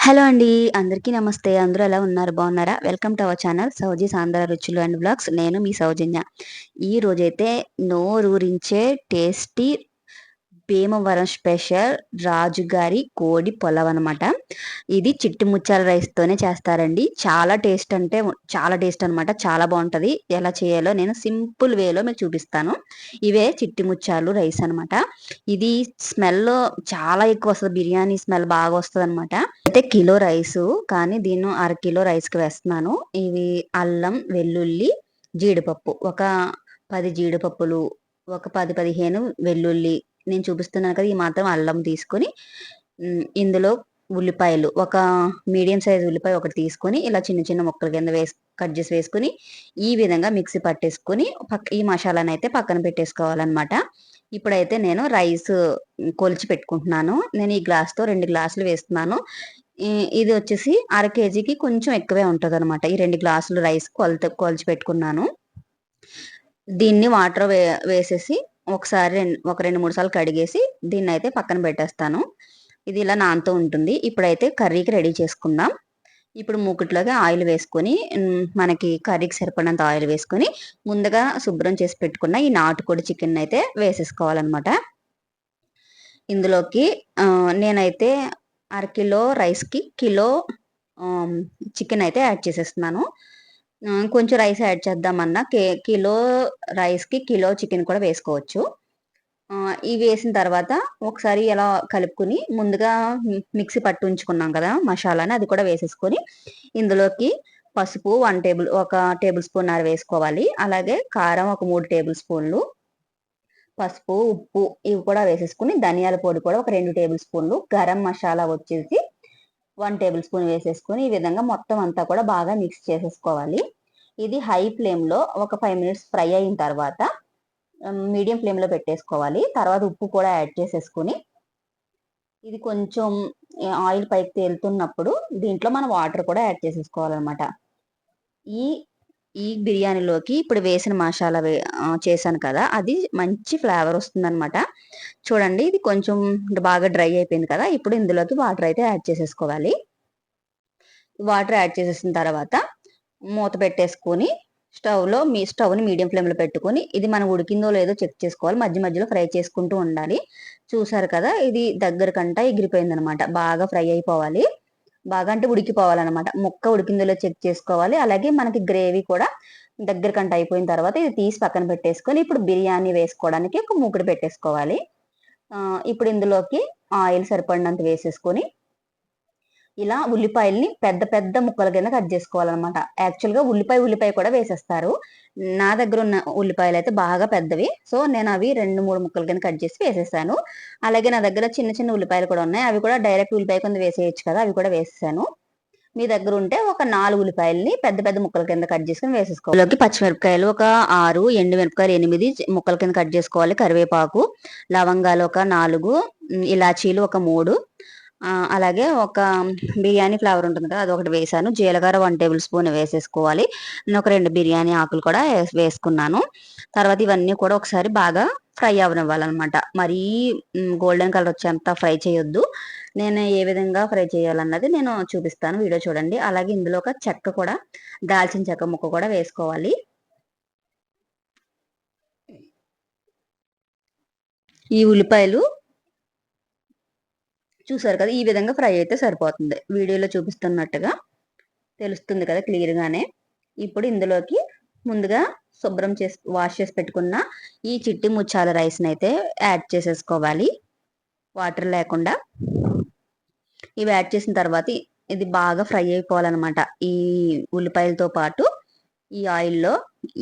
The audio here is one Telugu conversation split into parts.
హలో అండి అందరికీ నమస్తే. అందరూ ఎలా ఉన్నారు? బాగున్నారా? వెల్కమ్ టు అవర్ ఛానల్ సౌజీ సాంద్ర రుచులు అండ్ బ్లాగ్స్ నేను మీ సౌజన్య. ఈ రోజైతే నోరూరించే టేస్టీ భీమవరం స్పెషల్ రాజుగారి కోడి పొలవ్ అనమాట ఇది చిట్టి ముచ్చాల రైస్తోనే చేస్తారండి. చాలా టేస్ట్ అంటే చాలా టేస్ట్ అనమాట చాలా బాగుంటుంది. ఎలా చేయాలో నేను సింపుల్ వేలో మీకు చూపిస్తాను. ఇవే చిట్టి ముచ్చాలు రైస్ అనమాట ఇది స్మెల్ చాలా ఎక్కువ వస్తుంది. బిర్యానీ స్మెల్ బాగా వస్తుంది అనమాట అయితే కిలో రైస్ కానీ దీన్ని అర కిలో రైస్కి వేస్తున్నాను. ఇవి అల్లం వెల్లుల్లి జీడిపప్పు. ఒక పది జీడిపప్పులు ఒక పది పదిహేను వెల్లుల్లి నేను చూపిస్తున్నాను కదా ఈ మాత్రం అల్లం తీసుకొని ఇందులో ఉల్లిపాయలు ఒక మీడియం సైజ్ ఉల్లిపాయ ఒకటి తీసుకొని ఇలా చిన్న చిన్న ముక్కల కింద వేసి కట్ చేసి వేసుకొని ఈ విధంగా మిక్సీ పట్టేసుకొని పక్క ఈ మసాలాను అయితే పక్కన పెట్టేసుకోవాలన్నమాట. ఇప్పుడైతే నేను రైస్ కొలిచి పెట్టుకుంటున్నాను. నేను ఈ గ్లాస్తో రెండు గ్లాసులు వేస్తున్నాను. ఇది వచ్చేసి అర కేజీకి కొంచెం ఎక్కువే ఉంటుంది అనమాట ఈ రెండు గ్లాసులు రైస్ కొలత కొలిచి పెట్టుకున్నాను. దీన్ని వాటర్ వే వేసేసి ఒకసారి రెండు ఒక రెండు మూడు సార్లు కడిగేసి దీన్ని అయితే పక్కన పెట్టేస్తాను. ఇది ఇలా నానుతూ ఉంటుంది. ఇప్పుడైతే కర్రీకి రెడీ చేసుకుందాం. ఇప్పుడు మూకుట్లోకి ఆయిల్ వేసుకొని మనకి కర్రీకి సరిపడినంత ఆయిల్ వేసుకొని ముందుగా శుభ్రం చేసి పెట్టుకున్న ఈ నాటుకోడి చికెన్ అయితే వేసేసుకోవాలన్నమాట. ఇందులోకి నేనైతే అరకిలో రైస్కి కిలో చికెన్ అయితే యాడ్ చేసేస్తున్నాను. కొంచెం రైస్ యాడ్ చేద్దామన్నా. కే కిలో రైస్కి కిలో చికెన్ కూడా వేసుకోవచ్చు. ఇవి వేసిన తర్వాత ఒకసారి ఎలా కలుపుకుని ముందుగా మిక్సీ పట్టు ఉంచుకున్నాం కదా మసాలాని అది కూడా వేసేసుకొని ఇందులోకి పసుపు వన్ టేబుల్ ఒక టేబుల్ స్పూన్ అర వేసుకోవాలి. అలాగే కారం ఒక మూడు టేబుల్ స్పూన్లు పసుపు ఉప్పు ఇవి కూడా వేసేసుకుని ధనియాల పొడి కూడా ఒక రెండు టేబుల్ స్పూన్లు గరం మసాలా వచ్చేసి వన్ టేబుల్ స్పూన్ వేసేసుకొని ఈ విధంగా మొత్తం అంతా కూడా బాగా మిక్స్ చేసేసుకోవాలి. ఇది హై ఫ్లేమ్లో ఒక ఫైవ్ మినిట్స్ ఫ్రై అయిన తర్వాత um, మీడియం ఫ్లేమ్లో పెట్టేసుకోవాలి. తర్వాత ఉప్పు కూడా యాడ్ చేసేసుకుని ఇది కొంచెం ఆయిల్ పైకి తేలుతున్నప్పుడు దీంట్లో మనం వాటర్ కూడా యాడ్ చేసేసుకోవాలన్నమాట. ఈ ఈ బిర్యానీలోకి ఇప్పుడు వేసిన మసాలా వే చేశాను కదా అది మంచి ఫ్లేవర్ వస్తుందన్నమాట. చూడండి ఇది కొంచెం బాగా డ్రై అయిపోయింది కదా ఇప్పుడు ఇందులోకి వాటర్ అయితే యాడ్ చేసేసుకోవాలి. వాటర్ యాడ్ చేసేసిన తర్వాత మూత పెట్టేసుకొని స్టవ్లో మీ స్టవ్ని మీడియం ఫ్లేమ్లో పెట్టుకొని ఇది మనం ఉడికిందో లేదో చెక్ చేసుకోవాలి. మధ్య మధ్యలో ఫ్రై చేసుకుంటూ ఉండాలి. చూసారు కదా ఇది దగ్గర కంట ఎగిరిపోయింది అనమాట బాగా ఫ్రై అయిపోవాలి. బాగా అంటే ఉడికిపోవాలన్నమాట ముక్క ఉడికిందో చెక్ చేసుకోవాలి. అలాగే మనకి గ్రేవీ కూడా దగ్గర కంట అయిపోయిన తర్వాత ఇది తీసి పక్కన పెట్టేసుకొని ఇప్పుడు బిర్యానీ వేసుకోవడానికి ఒక మూకుడు పెట్టేసుకోవాలి. ఇప్పుడు ఇందులోకి ఆయిల్ సరిపడినంత వేసేసుకొని ఇలా ఉల్లిపాయల్ని పెద్ద పెద్ద ముక్కల కింద కట్ చేసుకోవాలన్నమాట. యాక్చువల్గా ఉల్లిపాయ ఉల్లిపాయ కూడా వేసేస్తారు. నా దగ్గర ఉన్న ఉల్లిపాయలు అయితే బాగా పెద్దవి. సో నేను అవి రెండు మూడు ముక్కల కింద కట్ చేసి వేసేసాను. అలాగే నా దగ్గర చిన్న చిన్న ఉల్లిపాయలు కూడా ఉన్నాయి. అవి కూడా డైరెక్ట్ ఉల్లిపాయ కింద వేసేయచ్చు కదా. అవి కూడా వేసేసాను. మీ దగ్గర ఉంటే ఒక నాలుగు ఉల్లిపాయలని పెద్ద పెద్ద ముక్కల కింద కట్ చేసుకుని వేసేసుకోవాలి. పచ్చిమిరపకాయలు ఒక ఆరు ఎండు మిరపకాయలు ఎనిమిది ముక్కల కింద కట్ చేసుకోవాలి. కరివేపాకు లవంగాలు ఒక నాలుగు ఇలాచీలు ఒక మూడు అలాగే ఒక బిర్యానీ ఫ్లేవర్ ఉంటుంది కదా అది ఒకటి వేసాను. జీలకర్ర వన్ టేబుల్ స్పూన్ వేసేసుకోవాలి. నేను ఒక రెండు బిర్యానీ ఆకులు కూడా వేసుకున్నాను. తర్వాత ఇవన్నీ కూడా ఒకసారి బాగా ఫ్రై అవనివ్వాలన్నమాట మరీ గోల్డెన్ కలర్ వచ్చేంత ఫ్రై చేయొద్దు. నేను ఏ విధంగా ఫ్రై చేయాలన్నది నేను చూపిస్తాను. వీడియో చూడండి. అలాగే ఇందులో ఒక చెక్క కూడా దాల్చిన చెక్క ముక్క కూడా వేసుకోవాలి. ఈ ఉల్లిపాయలు చూసారు కదా ఈ విధంగా ఫ్రై అయితే సరిపోతుంది. వీడియోలో చూపిస్తున్నట్టుగా తెలుస్తుంది కదా క్లియర్గానే. ఇప్పుడు ఇందులోకి ముందుగా శుభ్రం చేసి వాష్ చేసి పెట్టుకున్న ఈ చిట్టి ముచ్చాల రైస్ని అయితే యాడ్ చేసేసుకోవాలి. వాటర్ లేకుండా. ఇవి యాడ్ చేసిన తర్వాత ఇది బాగా ఫ్రై అయిపోవాలన్నమాట. ఈ ఉల్లిపాయలతో పాటు ఈ ఆయిల్లో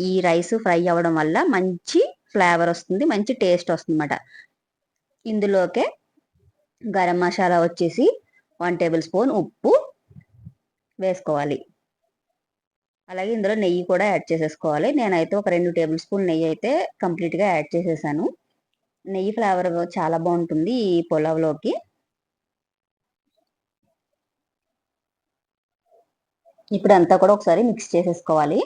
ఈ రైస్ ఫ్రై అవ్వడం వల్ల మంచి ఫ్లేవర్ వస్తుంది మంచి టేస్ట్ వస్తుంది అన్నమాట ఇందులోకే గరం మసాలా వచ్చేసి వన్ టేబుల్ స్పూన్ ఉప్పు వేసుకోవాలి. అలాగే ఇందులో నెయ్యి కూడా యాడ్ చేసేసుకోవాలి. నేనైతే ఒక రెండు టేబుల్ స్పూన్ నెయ్యి అయితే కంప్లీట్గా యాడ్ చేసేసాను. నెయ్యి ఫ్లేవర్ చాలా బాగుంటుంది ఈ పొలవ్లోకి ఇప్పుడు అంతా కూడా ఒకసారి మిక్స్ చేసేసుకోవాలి.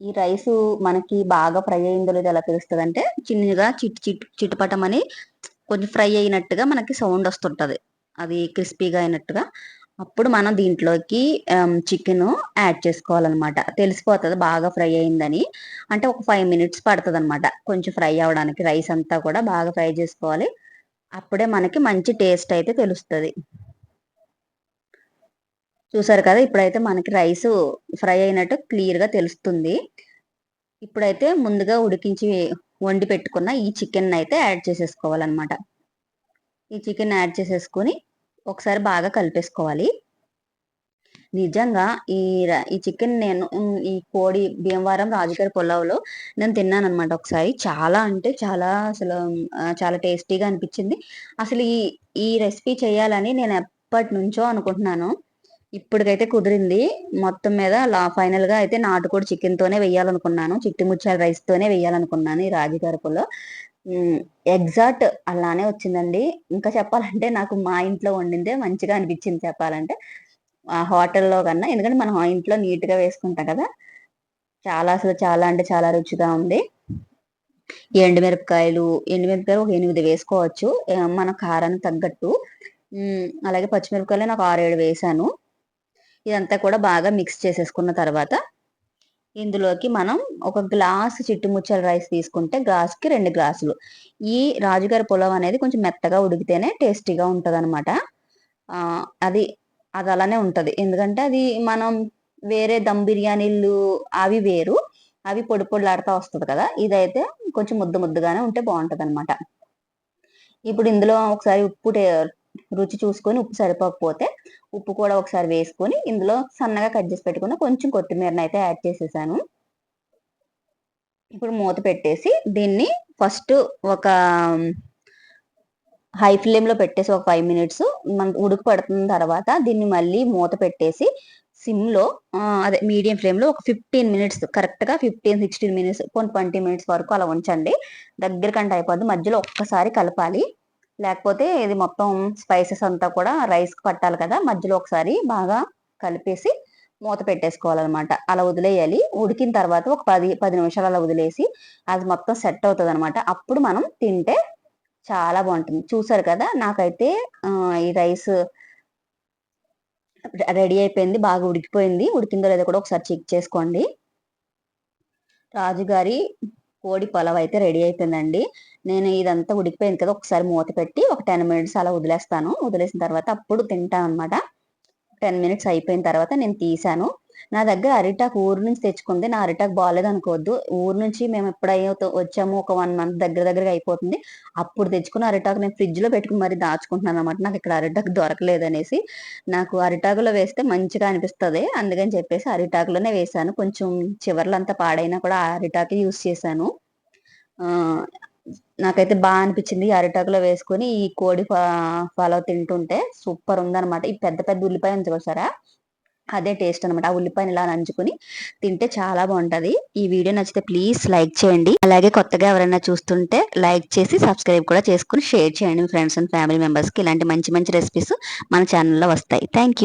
ఈ రైస్ మనకి బాగా ఫ్రై అయిందో లేదో ఎలా తెలుస్తుంది అంటే చిన్నగా చిట్ చిట్ చిట్టుపటమని కొంచెం ఫ్రై అయినట్టుగా మనకి సౌండ్ వస్తుంటుంది. అది క్రిస్పీగా అయినట్టుగా. అప్పుడు మనం దీంట్లోకి చికెన్ యాడ్ చేసుకోవాలన్నమాట. తెలిసిపోతుంది బాగా ఫ్రై అయిందని. అంటే ఒక ఫైవ్ మినిట్స్ పడుతుంది అనమాట కొంచెం ఫ్రై అవ్వడానికి రైస్ అంతా కూడా బాగా ఫ్రై చేసుకోవాలి. అప్పుడే మనకి మంచి టేస్ట్ అయితే తెలుస్తుంది. చూసారు కదా ఇప్పుడైతే మనకి రైస్ ఫ్రై అయినట్టు క్లియర్గా తెలుస్తుంది. ఇప్పుడైతే ముందుగా ఉడికించి వండి పెట్టుకున్న ఈ చికెన్ అయితే యాడ్ చేసేసుకోవాలన్నమాట. ఈ చికెన్ యాడ్ చేసేసుకొని ఒకసారి బాగా కలిపేసుకోవాలి. నిజంగా ఈ ఈ చికెన్ నేను ఈ కోడి భీమవరం రాజుగారి పులావ్లో నేను తిన్నాను అనమాట ఒకసారి. చాలా అంటే చాలా అసలు చాలా టేస్టీగా అనిపించింది. అసలు ఈ ఈ రెసిపీ చేయాలని నేను ఎప్పటి నుంచో అనుకుంటున్నాను. ఇప్పటికైతే కుదిరింది. మొత్తం మీద లా ఫైనల్గా అయితే నాటుకోడి చికెన్ తోనే వెయ్యాలనుకున్నాను. చిట్టిముచ్చాల రైస్ తోనే వెయ్యాలనుకున్నాను ఈ రాజుగారిపులో ఎగ్జాక్ట్ అలానే వచ్చిందండి. ఇంకా చెప్పాలంటే నాకు మా ఇంట్లో వండిందే మంచిగా అనిపించింది చెప్పాలంటే. ఆ హోటల్లో కన్నా ఎందుకంటే మనం ఇంట్లో నీట్గా వేసుకుంటాం కదా. చాలా అసలు చాలా అంటే చాలా రుచిగా ఉంది. ఎండుమిరపకాయలు ఎండుమిరపకాయలు ఒక ఎనిమిది వేసుకోవచ్చు. మన కారానికి తగ్గట్టు. అలాగే పచ్చిమిరపకాయలు నాకు ఆరు ఏడు వేసాను. ఇదంతా కూడా బాగా మిక్స్ చేసేసుకున్న తర్వాత ఇందులోకి మనం ఒక గ్లాస్ చిట్టుముచ్చల రైస్ తీసుకుంటే గ్లాస్కి రెండు గ్లాసులు. ఈ రాజుగారి పులావ్ అనేది కొంచెం మెత్తగా ఉడికితేనే టేస్టీగా ఉంటుంది అనమాట అది అది అలానే ఉంటుంది. ఎందుకంటే అది మనం వేరే దమ్ బిర్యానీలు అవి వేరు. అవి పొడి పొడిలాడుతూ వస్తుంది కదా. ఇదైతే కొంచెం ముద్ద ముద్దగానే ఉంటే బాగుంటుంది అనమాట ఇప్పుడు ఇందులో ఒకసారి ఉప్పు రుచి చూసుకొని ఉప్పు సరిపోకపోతే ఉప్పు కూడా ఒకసారి వేసుకొని ఇందులో సన్నగా కట్ చేసి పెట్టుకున్న కొంచెం కొత్తిమీరని అయితే యాడ్ చేసేసాను. ఇప్పుడు మూత పెట్టేసి దీన్ని ఫస్ట్ ఒక హై ఫ్లేమ్లో పెట్టేసి ఒక ఫైవ్ మినిట్స్ మన ఉడుకు పడుతున్న తర్వాత దీన్ని మళ్ళీ మూత పెట్టేసి సిమ్లో అదే మీడియం ఫ్లేమ్లో ఒక ఫిఫ్టీన్ మినిట్స్ కరెక్ట్గా ఫిఫ్టీన్ సిక్స్టీన్ మినిట్స్ కొన్ని ట్వంటీ మినిట్స్ వరకు అలా ఉంచండి. దగ్గరకంటే అయిపోద్ది. మధ్యలో ఒక్కసారి కలపాలి. లేకపోతే ఇది మొత్తం స్పైసెస్ అంతా కూడా రైస్కి పట్టాలి కదా మధ్యలో ఒకసారి బాగా కలిపేసి మూత పెట్టేసుకోవాలన్నమాట. అలా వదిలేయాలి. ఉడికిన తర్వాత ఒక పది పది నిమిషాలు అలా వదిలేసి అది మొత్తం సెట్ అవుతుంది అనమాట అప్పుడు మనం తింటే చాలా బాగుంటుంది. చూసారు కదా నాకైతే ఈ రైస్ రెడీ అయిపోయింది బాగా ఉడికిపోయింది. ఉడికిందో లేదో కూడా ఒకసారి చెక్ చేసుకోండి. రాజుగారి కోడి పొలవ్ అయితే రెడీ అయిపోయిందండి. నేను ఇదంతా ఉడికిపోయింది కదా ఒకసారి మూత పెట్టి ఒక టెన్ మినిట్స్ అలా వదిలేస్తాను. వదిలేసిన తర్వాత అప్పుడు తింటాను అనమాట టెన్ మినిట్స్ అయిపోయిన తర్వాత నేను తీసాను. నా దగ్గర అరిటాకు ఊరు నుంచి తెచ్చుకుంది. నా అరిటాకు బాగాలేదు అనుకోవద్దు. ఊరు నుంచి మేము ఎప్పుడైతే వచ్చాము. ఒక వన్ మంత్ దగ్గర దగ్గరగా అయిపోతుంది. అప్పుడు తెచ్చుకున్న అరిటాకు నేను ఫ్రిడ్జ్లో పెట్టుకుని మరి దాచుకుంటున్నాను అనమాట నాకు ఇక్కడ అరిటాకు దొరకలేదు అనేసి నాకు అరిటాకులో వేస్తే మంచిగా అనిపిస్తుంది. అందుకని చెప్పేసి అరిటాకులోనే వేసాను. కొంచెం చివర్లు అంతా పాడైనా కూడా అరిటాకు యూస్ చేశాను. నాకైతే బాగా అనిపించింది అరిటాకులో వేసుకుని ఈ కోడి ఫాలో తింటుంటే సూపర్ ఉందన్నమాట. ఈ పెద్ద పెద్ద ఉల్లిపాయ ఉంది చూసారా? అదే టేస్ట్ అనమాట ఆ ఉల్లిపాయని ఇలా నంచుకుని తింటే చాలా బాగుంటది. ఈ వీడియో నచ్చితే ప్లీజ్ లైక్ చేయండి. అలాగే కొత్తగా ఎవరైనా చూస్తుంటే లైక్ చేసి సబ్స్క్రైబ్ కూడా చేసుకుని షేర్ చేయండి ఫ్రెండ్స్ అండ్ ఫ్యామిలీ మెంబర్స్కి ఇలాంటి మంచి మంచి రెసిపీస్ మన ఛానల్లో వస్తాయి. థ్యాంక్